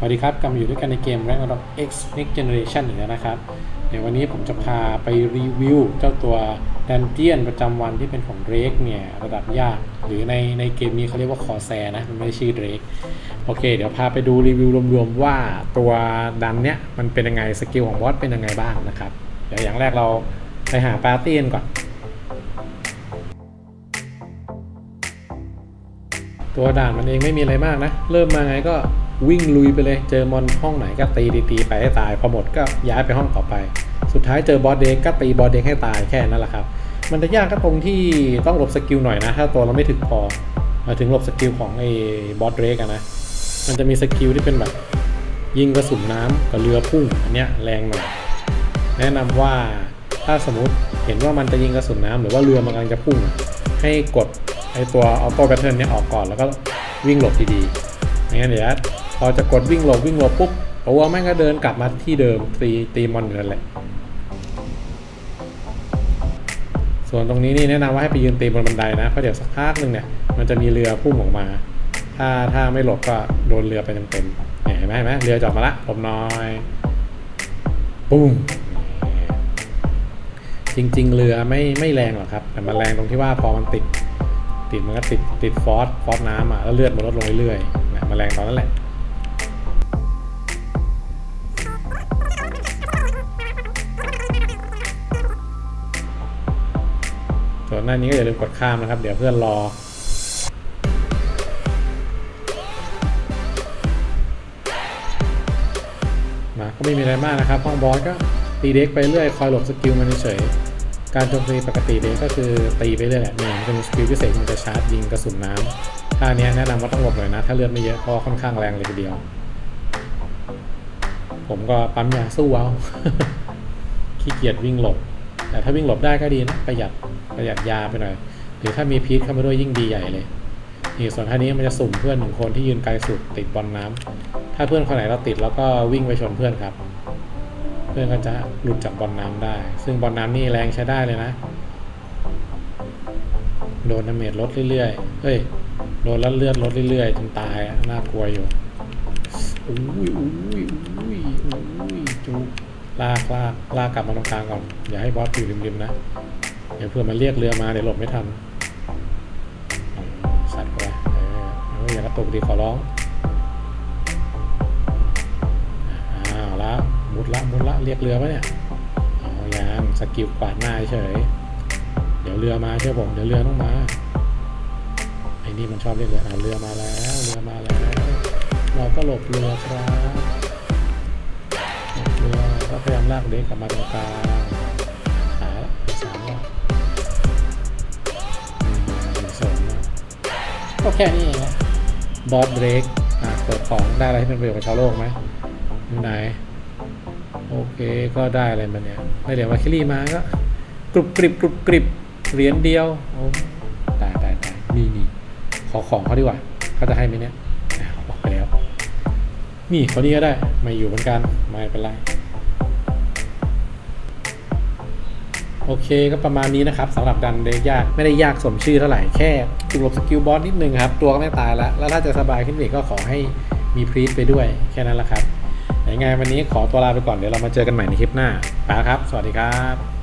สวัสดีครับกลับมาอยู่ด้วยกันในเกม Ragnarok X Next Generation อีกแล้วนะครับ เดี๋ยววันนี้ผมจะพาไปรีวิวเจ้าตัวดันเจียนประจำวันที่เป็นของเดรกเนี่ยระดับยาก หรือในในเกมนี้เขาเรียกว่าคอแซนะ มันไม่ได้ชื่อเดรกโอเค เดี๋ยวพาไปดูรีวิวรวมๆว่าตัวดันเนี้ยมันเป็นยังไงสกิลของบอสเป็นยังไงบ้างนะครับ เดี๋ยวอย่างแรกเราไปหาปาร์ตี้กันก่อน ตัวด่านมันเองไม่มีอะไรมากนะ เริ่มมาไงก็วิ่งลุยไปเลย เจอมอนห้องไหนก็ตีตีตีไปให้ตาย พอหมดก็ย้ายไปห้องต่อไป สุดท้ายเจอบอสเด็กก็ตีบอสเด็กให้ตายแค่นั้นแหละครับ มันจะยากก็ตรงที่ต้องหลบสกิลหน่อยนะ ถ้าตัวเราไม่ถึงพอ มาถึงหลบสกิลของไอ้บอสเด็กนะ มันจะมีสกิลที่เป็นแบบยิงกระสุนน้ำกับเรือพุ่งอันเนี้ยแรงหน่อย แนะนำว่าถ้าสมมติเห็นว่ามันจะยิงกระสุนน้ำหรือว่าเรือมันกำลังจะพุ่ง ให้กด ไอตัวออโต้แบทเทิลเนี่ยออกก่อนแล้วก็วิ่งหลบดีๆไม่งั้นเดี๋ยวพอจะกดวิ่งหลบวิ่งหลบปุ๊บตัวแม่งก็เดินกลับมาที่เดิมตีตีมอนอยู่นั่นแหละ ส่วนตรงนี้นี่แนะนำว่าให้ไปยืนตีบนบันไดนะเพราะเดี๋ยวสักพักหนึ่งเนี่ยมันจะมีเรือพุ่งออกมา ถ้าถ้าไม่หลบก็โดนเรือไปเต็มๆเนี่ยเห็นไหมเห็นไหมเรือจอดมาละหลบน้อยปุ้มจริง ๆ เรือไม่ไม่แรงหรอกครับ แต่มันแรงตรงที่ว่าพอมันติด ติดมันก็ติดติดฟอสฟอสน้ำอะแล้วเลือดมันลดลงเรื่อยๆเนี่ยมันแรงตอนนั้นแหละส่วนหน้านี้ก็อย่าลืมกดข้ามนะครับ เดี๋ยวเพื่อนรอมาก็ไม่มีอะไรมากนะครับห้องบอสก็ตีเด็กไปเรื่อยคอยหลบสกิลมันเฉย การโจมตีปกติเด็กก็คือตีไปเรื่อยแหละเนี่ยมันจะมีสกิลพิเศษมันจะชาร์จยิงกระสุนน้ำท่านี้แนะนำว่าต้องหลบหน่อยนะ ถ้าเลือดไม่เยอะเพราะค่อนข้างแรงเลยทีเดียว ผมก็ปั๊มยาสู้เอาขี้เกียจวิ่งหลบ แต่ถ้าวิ่งหลบได้ก็ดีนะประหยัดประหยัดยาไปหน่อย หรือถ้ามีพีทเข้ามาด้วยยิ่งดีใหญ่เลยนี่ส่วนท่านี้มันจะสุ่มเพื่อนหนึ่งคนที่ยืนไกลสุดติดบอลน้ำถ้าเพื่อนคนไหนเราติดแล้วก็วิ่งไปชนเพื่อนครับ พื่อนก็จะหลุดจากบอลน้ำได้ ซึ่งบอลน้ำนี่แรงใช้ได้เลยนะ โดนดาเมจลดเรื่อยๆเฮ้ย โดนแล้วเลือดลดเรื่อยๆจนตายอะน่ากลัวอยู่อุ้ยอุ้ยอุ้ยอุ้ยจุกลากลากลากกลับมาตรงกลางก่อน อย่าให้บอสอยู่ริมๆนะ เดี๋ยวเพื่อมันเรียกเรือมาเดี๋ยวหลบไม่ทัน สัตว์ไปเอออย่ากระตุกดีขอร้อง ละมุดละมุดละเรียกเรือปะเนี่ยเอายังสกิลกวาดหน้าเฉย เดี๋ยวเรือมาเชื่อผมเดี๋ยวเรือต้องมาไอ้นี่มันชอบเรียกเรืออะเรือมาแล้วเรือมาแล้ว เราก็หลบเรือครับเรือก็พยายามลากเด็กกลับมาตรงกลางหาสามรอบอืมสองก็แค่นี้เองนะบอสเบรกอะเปิดของได้อะไรที่เป็นประโยชน์กับชาวโลกไหมอยู่ไหน โอเคก็ได้อะไรมาเนี่ยได้เหรียญวาคิลี่มาก็กรุบกริบกรุบกริบเหรียญเดียวโอ้ได้ได้ได้นี่นี่ขอของเขาดีกว่าเขาจะให้ไหมเนี่ยอะเขาบอกไปแล้ว นี่คนนี้ก็ได้ไม่อยู่เหมือนกันไม่เป็นไรโอเคก็ประมาณนี้นะครับสำหรับดันเดยากไม่ได้ยากสมชื่อเท่าไหร่แค่ฝึกหลบสกิลบอสนิดนึงครับ ตัวก็ไม่ตายแล้ว แล้วถ้าจะสบายขึ้นอีกก็ขอให้มีพรีตไปด้วยแค่นั้นแหละครับ ยังไงวันนี้ขอตัวลาไปก่อนเดี๋ยวเรามาเจอกันใหม่ในคลิปหน้าไปครับ สวัสดีครับ